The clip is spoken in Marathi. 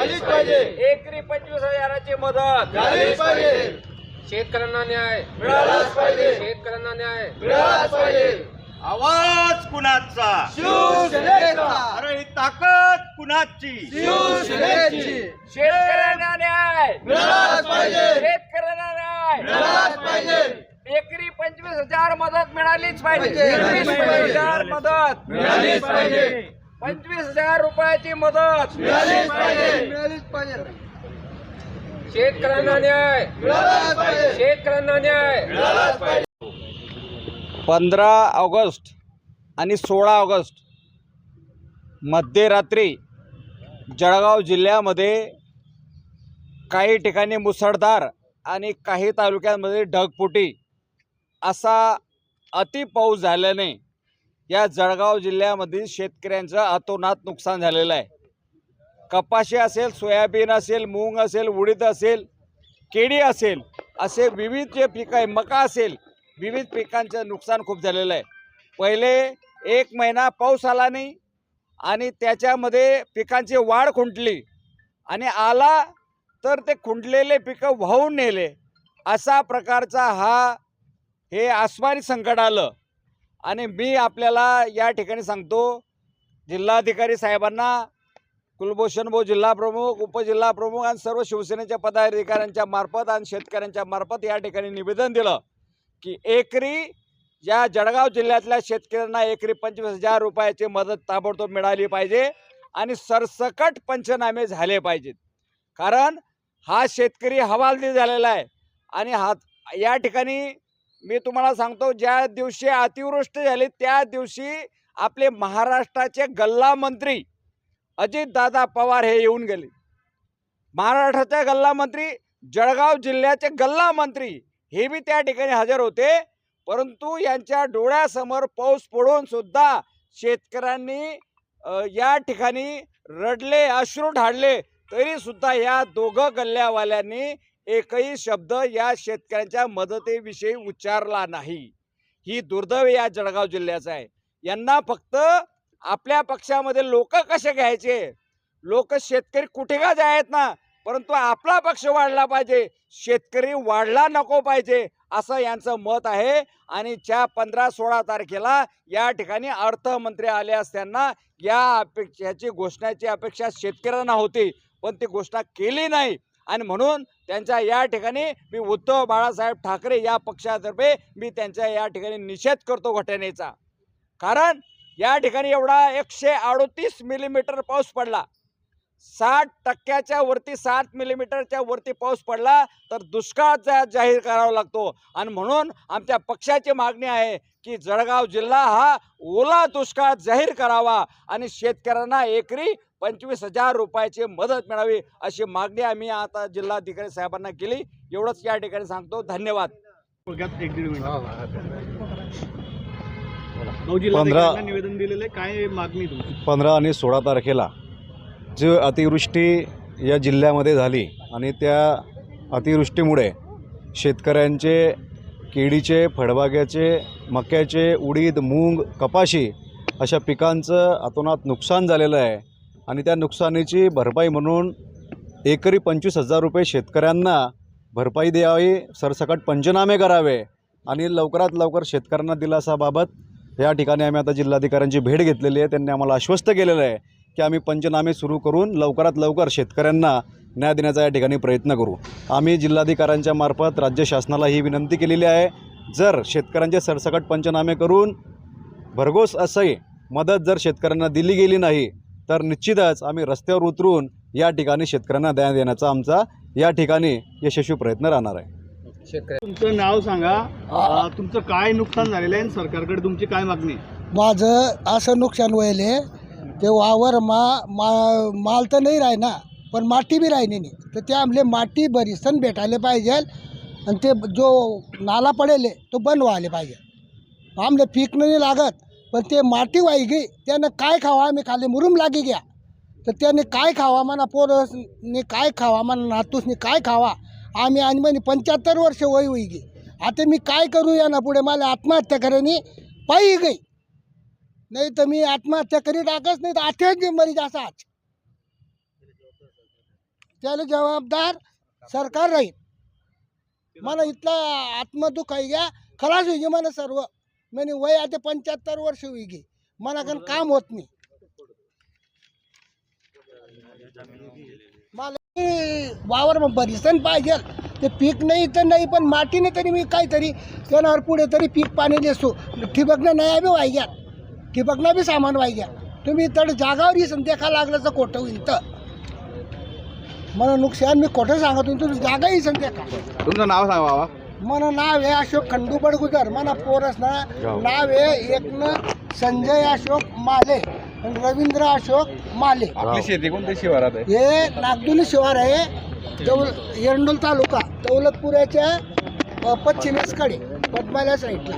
झालीच पाहिजे. एकरी पंचवीस हजाराची मदत. झालीच पाहिजे. शेतकऱ्यांना न्याय. मिळालाच पाहिजे. शेतकऱ्यांना न्याय. मिळालाच पाहिजे. आवाज कुणाचा? शिवसेनेचा. अरे ही ताकद कुणाची? शिवसेनेची. शेतकऱ्यांना न्याय. मिळालाच पाहिजे. शेतकऱ्यांना न्याय. मिळालाच पाहिजे. एकरी पंचवीस हजार मदत मिळालीच पाहिजे. पाहिजे. हजार मदत. मिळालीच पाहिजे. पंचवीस हजार रुपयाची मदत. मिळालीच पाहिजे. मिळालीच पाहिजे. शेतकऱ्यांना न्याय. मिळालाच पाहिजे. शेतकऱ्यांना न्याय. मिळालाच पाहिजे. पंधरा ऑगस्ट आणि सोळा ऑगस्ट मध्यरात्री जळगाव जिल्ह्यामध्ये काही ठिकाणी मुसळधार आणि काही तालुक्यांमध्ये ढगफुटी असा अति पाऊस झाल्याने या जळगाव जिल्ह्यामधील शेतकऱ्यांचं अतोनात नुकसान झालेलं आहे. कपाशी असेल सोयाबीन असेल मूग असेल उडीद असेल केळी असेल असे विविध जे पिकं आहे मका असेल विविध पिकांचं नुकसान खूप झालेलं आहे. पहिले एक महिना पाऊस आला नाही आणि त्याच्यामध्ये पिकांची वाढ खुंटली आणि आला तर ते खुंटलेले पिकं वाहून नेले. असा प्रकारचा हा हे आसमानी संकट आलं. आणि मी आपल्याला या ठिकाणी सांगतो जिल्हाधिकारी साहेबांना कुलभूषण भाऊ जिल्हा प्रमुख उपजिल्हा प्रमुख आणि सर्व शिवसेनेच्या पदाधिकाऱ्यांच्या मार्फत आणि शेतकऱ्यांच्या मार्फत या ठिकाणी निवेदन दिलं की एकरी या जळगाव जिल्ह्यातल्या शेतकऱ्यांना एकरी पंचवीस हजार रुपयाची मदत ताबडतोब मिळाली पाहिजे आणि सरसकट पंचनामे झाले पाहिजेत. कारण हा शेतकरी हवालदिल झालेला आहे आणि हा या ठिकाणी मी तुम्हाला सांगतो ज्या दिवशी अतिवृष्टी झाली त्या दिवशी आपले महाराष्ट्राचे गल्ला मंत्री अजितदादा पवार हे येऊन गेले. महाराष्ट्राचे गल्ला मंत्री जळगाव जिल्ह्याचे गल्ला मंत्री हे बी त्या ठिकाणी हजर होते. परंतु यांच्या डोळ्यासमोर पाऊस पडून सुद्धा शेतकऱ्यांनी या ठिकाणी रडले अश्रू ढाळले तरी सुद्धा या दोघं गल्ल्यावाल्यांनी एकही शब्द या शेतकऱ्यांच्या मदतीविषयी उच्चारला नाही. ही दुर्दैव या जळगाव जिल्ह्याचं आहे. यांना फक्त आपल्या पक्षामध्ये लोक कसे घ्यायचे? लोक शेतकरी कुठे का जायत ना? परंतु आपला पक्ष वाढला पाहिजे. शेतकरी वाढला नको पाहिजे असं यांचं मत आहे. आणि ज्या पंधरा सोळा तारखेला या ठिकाणी अर्थमंत्री आले असताना या अपेक्षा याची घोषणाची अपेक्षा शेतकऱ्यांना होती. पण ती घोषणा केली नाही. आणि म्हणून त्यांच्या या ठिकाणी मी उद्धव बाळासाहेब ठाकरे या पक्षातर्फे मी त्यांच्या या ठिकाणी निषेध करतो घटनेचा कारण या ठिकाणी एवढा एकशे अडतीस मिलीमीटर पाऊस पडला. साठ टक्क्याच्या वरती सात मिलीमीटरच्या वरती पाऊस पडला तर दुष्काळ जाहीर करावा लागतो. आणि म्हणून आमच्या पक्षाची मागणी आहे की जळगाव जिल्हा हा ओला दुष्काळ जाहीर करावा आणि शेतकऱ्यांना एकरी पंचवीस हजार रुपयाची मदत मिळावी अशी मागणी आम्ही आता जिल्हाधिकारी साहेबांना केली. एवढंच या ठिकाणी सांगतो. धन्यवाद. पंधरा- निवेदन दिलेलं काय मागणी तुमची? पंधरा आणि सोळा तारखेला जी अतिवृष्टी या जिल्ह्यामध्ये झाली आणि त्या अतिवृष्टीमुळे शेतकऱ्यांचे केळीचे फळबाग्याचे मक्याचे उडीद मूग कपाशी अशा पिकांचं अतोनात नुकसान झालेलं आहे. आणि त्या नुकसानीची भरपाई म्हणून एकरी पंचवीस हजार रुपये शेतकऱ्यांना भरपाई द्यावी सरसकट पंचनामे करावे आणि लवकरात लवकर शेतकऱ्यांना दिलासाबाबत या ठिकाणी आम्ही आता जिल्हाधिकाऱ्यांची भेट घेतलेली आहे. त्यांनी आम्हाला आश्वस्त केलेलं आहे. की आम्ही पंचनामे सुरू करून लवकरात लवकर शेतकऱ्यांना न्याय देण्याचा या ठिकाणी प्रयत्न करू. आम्ही जिल्हाधिकाऱ्यांच्या मार्फत राज्य शासनाला ही विनंती केलेली आहे जर शेतकऱ्यांचे सरसकट पंचनामे करून भरघोस असे मदत जर शेतकऱ्यांना दिली गेली नाही तर निश्चितच आम्ही रस्त्यावर उतरून या ठिकाणी शेतकऱ्यांना न्याय देण्याचा आमचा या ठिकाणी यशस्वी प्रयत्न राहणार आहे. तुमचं नाव सांगा. तुमचं काय नुकसान झालेलं आहे आणि सरकारकडे तुमची काय मागणी? आहे? माझं असं नुकसान व्हायले ते वावर मा मा माल तर नाही राही ना पण माती बी राहिली नाही. तर ते आमले माती बरीसन भेटायला पाहिजे आणि ते जो नाला पडेल तो बंद व्हायला पाहिजे. आमले पीक नाही लागत पण ते माती वाई गई त्यानं काय खावा आम्ही खाली मुरुम लागी गया. तर त्याने काय खावा म्हणा पोरसने काय खावा म्हणा नातूसने काय खावा आम्ही आणि म्हणे पंच्याहत्तर वर्ष वय होई गे आता मी काय करू या ना पुढे? मला आत्महत्या करेनी पायी गई. नाही तर मी आत्महत्या करी टाकच नाही तर आठच मरी असाच. त्याला जबाबदार सरकार राहील. मला इथला आत्मदुःख आहे घ्या खलास होई मला सर्व. म्हणजे वय आता पंच्याहत्तर वर्ष होई गे. मला कारण काम होत नाही. मला वावर मग बरिसन पाहिजे. ते पीक नाही तर नाही पण मातीने तरी मी काहीतरी त्यावर पुढे तरी पीक पाणी देसो ठिबकनं नाही आम्ही वाहिग्यात ठिबकनं बी सामान वाहिग्या तुम्ही तर जागावर येसन देखा लागलं तर खोटं होईल तर. मला नुकसान मी खोटं सांगत होतो तुम्ही जागा येसन देखा तुमचं नाव सांगा बाबा. मला नाव आहे अशोक खंडू बडगुजर. मला पोरस ना नाव आहे एक न संजय अशोक माले आणि रवींद्र अशोक माले. आपली शेती कोणत्या शिवारात आहे. हे नागदुली शिवार आहे दौल एरंडोल तालुका दौलतपुराच्या पश्चिमेसकडे पद्माल्या साईडला